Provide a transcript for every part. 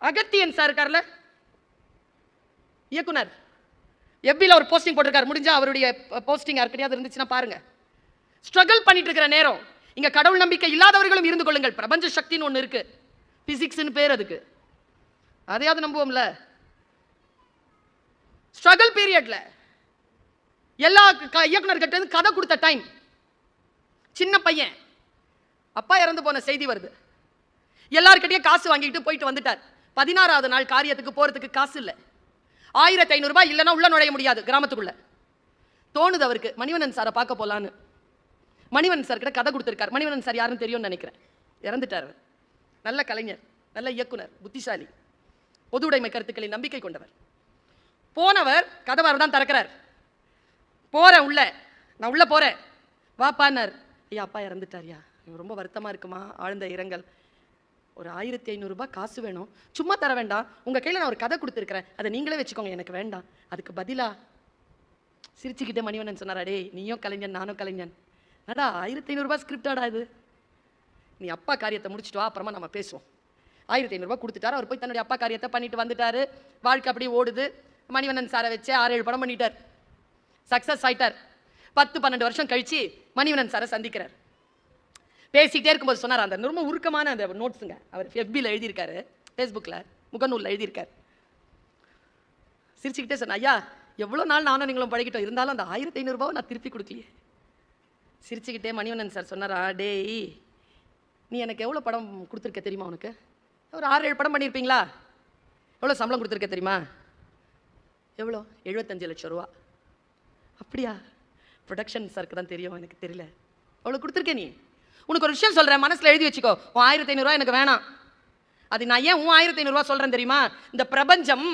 Agathiyan sir இருக்கார்ல? இயக்குனர். எப்பில ஒரு போஸ்டிங் போட்டிருக்காரு. முடிஞ்சா அவருடைய போஸ்டிங் யாருக்கிட்டையாவது இருந்துச்சுன்னா பாருங்க. ஸ்ட்ரகிள் பண்ணிட்டு இருக்கிற நேரம். இங்க கடவுள் நம்பிக்கை இல்லாதவர்களும் இருந்து கொள்ளுங்கள். பிரபஞ்ச சக்தின்னு ஒன்று இருக்கு. பிசிக்ஸ்னு பேர் அதுக்கு. அதையாவது நம்புவோம்ல? ஸ்ட்ரகிள் பீரியட்ல எல்லா இயக்குனர்கிட்ட இருந்து கதை கொடுத்த டைம் சின்ன பையன். அப்பா இறந்து போன செய்தி வருது. எல்லார்கிட்டயும் காசு வாங்கிட்டு போயிட்டு வந்துட்டார். பதினாறாவது நாள் காரியத்துக்கு போகிறதுக்கு காசு இல்லை ஆயிரத்தி ஐநூறுரூபா இல்லைன்னா உள்ள நுழைய முடியாது கிராமத்துக்குள்ள. தோணுது அவருக்கு மணிவனன் சாரை பார்க்க போகலான்னு மணிவனன் சார் கிட்ட கதை கொடுத்துருக்கார். மணிவனன் சார் யாருன்னு தெரியும்னு நினைக்கிறேன். இறந்துட்டார் நல்ல கலைஞர் நல்ல இயக்குனர் புத்திசாலி. பொது உடைமை கருத்துக்களில் நம்பிக்கை கொண்டவர். போனவர் கதவார் தான் திறக்கிறார். போகிறேன் உள்ள. நான் உள்ளே போகிறேன் வாப்பானார் ஐயா அப்பா இறந்துட்டாரியா ரொம்ப வருத்தமாக இருக்குமா? ஆழ்ந்த இரங்கல். ஒரு ஆயிரத்தி ஐநூறுரூபா காசு வேணும். சும்மா தர வேண்டாம். உங்கள் கையில் நான் ஒரு கதை கொடுத்துருக்குறேன். அதை நீங்களே வச்சுக்கோங்க எனக்கு வேண்டாம். அதுக்கு பதிலாக சிரிச்சுக்கிட்டே மணிவண்ணன் சொன்னாரா டே நீயும் கலைஞன் நானும் கலைஞன். நடா ஆயிரத்தி ஐநூறுரூபா ஸ்கிரிப்டாடா இது? நீ அப்பா காரியத்தை முடிச்சுட்டு வா அப்புறமா நம்ம பேசுவோம். ஆயிரத்தி ஐநூறுரூவா கொடுத்துட்டாரு. அவர் போய் தன்னுடைய அப்பா காரியத்தை பண்ணிட்டு வந்துட்டாரு. வாழ்க்கை அப்படியே ஓடுது. மணிவண்ணன் சாரை வச்சு ஆறு ஏழு படம் பண்ணிட்டார். சக்ஸஸ் ஆயிட்டார். பத்து பன்னெண்டு வருஷம் கழிச்சு மணிவண்ணன் சாரை சந்திக்கிறார். பேசிக்கிட்டே இருக்கும்போது சொன்னார் அந்த ரொம்ப உருக்கமான அந்த நோட்ஸுங்க. அவர் எஃபியில் எழுதியிருக்காரு ஃபேஸ்புக்கில் முகநூலில் எழுதியிருக்காரு. சிரிச்சுக்கிட்டே சொன்னேன் ஐயா எவ்வளோ நாள் நானும் நீங்களும் பழகிட்டோம். இருந்தாலும் அந்த ஆயிரத்தி ஐநூறுரூபாவை நான் திருப்பி கொடுக்கலையே. சிரிச்சுக்கிட்டே மணிவண்ணன் சார் சொன்னாரா டேய் நீ எனக்கு எவ்வளோ படம் கொடுத்துருக்க தெரியுமா உனக்கு? ஒரு ஆறு ஏழு படம் பண்ணியிருப்பீங்களா? எவ்வளோ சம்பளம் கொடுத்துருக்க தெரியுமா? எவ்வளோ? எழுபத்தஞ்சு லட்சம் ரூபா. அப்படியா? ப்ரொடக்ஷன் சாருக்கு தான் தெரியும் எனக்கு தெரியல. அவ்வளோ கொடுத்துருக்கேன் நீ? உனக்கு ஒரு விஷயம் சொல்கிறேன் மனசில் எழுதி வச்சுக்கோ. உன் ஆயிரத்தி ஐநூறுரூவா எனக்கு வேணாம். அது நான் ஏன் உன் ஆயிரத்தி ஐநூறுரூவா சொல்கிறேன் தெரியுமா? இந்த பிரபஞ்சம்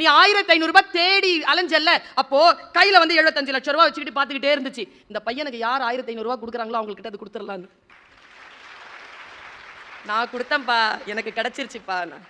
நீ ஆயிரத்தி ஐநூறுரூபா தேடி அலைஞ்சல்ல. அப்போ கையில் வந்து எழுபத்தஞ்சு லட்ச ரூபா வச்சுக்கிட்டு பார்த்துக்கிட்டே இருந்துச்சு. இந்த பையனுக்கு யார் ஆயிரத்தி ஐநூறுரூவா கொடுக்குறாங்களோ அவங்கக்கிட்ட அது கொடுத்துடலான்னு நான் கொடுத்தேன்ப்பா. எனக்கு கிடச்சிருச்சுப்பா. நான்